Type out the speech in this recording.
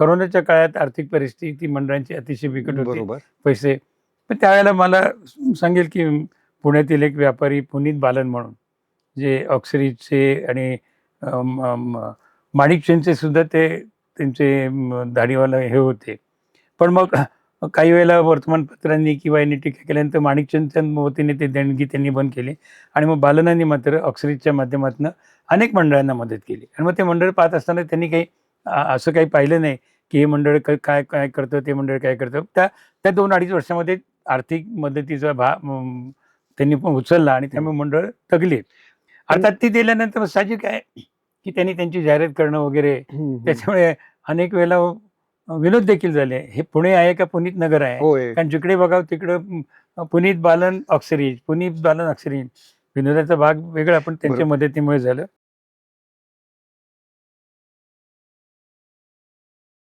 करोनाच्या काळात आर्थिक परिस्थिती मंडळांची अतिशय बिकट होती. बरोबर. पैसे. पण त्यावेळेला मला सांगेल की पुण्यातील एक व्यापारी पुनीत बालन म्हणून जे ऑक्सरीजचे आणि माणिकचंदचे सुद्धा ते त्यांचे दाढीवाला हे होते. पण मग काही वेळेला वर्तमानपत्रांनी किंवा यांनी टीका केल्यानंतर माणिकचंदच्या वतीने ते देणगी त्यांनी बंद केली आणि मग बालनांनी मात्र ऑक्सरीजच्या माध्यमातून अनेक मंडळांना मदत केली. आणि मग ते मंडळ पाहत असताना त्यांनी काही असं काही पाहिलं नाही. की हे मंडळ काय काय करतं ते मंडळ काय करतं. त्या त्या दोन अडीच वर्षामध्ये आर्थिक मदतीचा भा त्यांनी पण उचलला आणि त्यामुळे मंडळ तगली अर्थात ती दिल्यानंतर साहजिक आहे की त्यांनी त्यांची जाहिरात करणं वगैरे. त्याच्यामुळे अनेक वेळेला विनोद देखील झाले. हे पुणे आहे का पुनीत नगर आहे? कारण जिकडे बघावं तिकडं पुनीत बालन ऑक्सरीज पुनीत बालन ऑक्सरीज विनोदाचा भाग वेगळा पण त्यांच्या. मदतीमुळे झालं.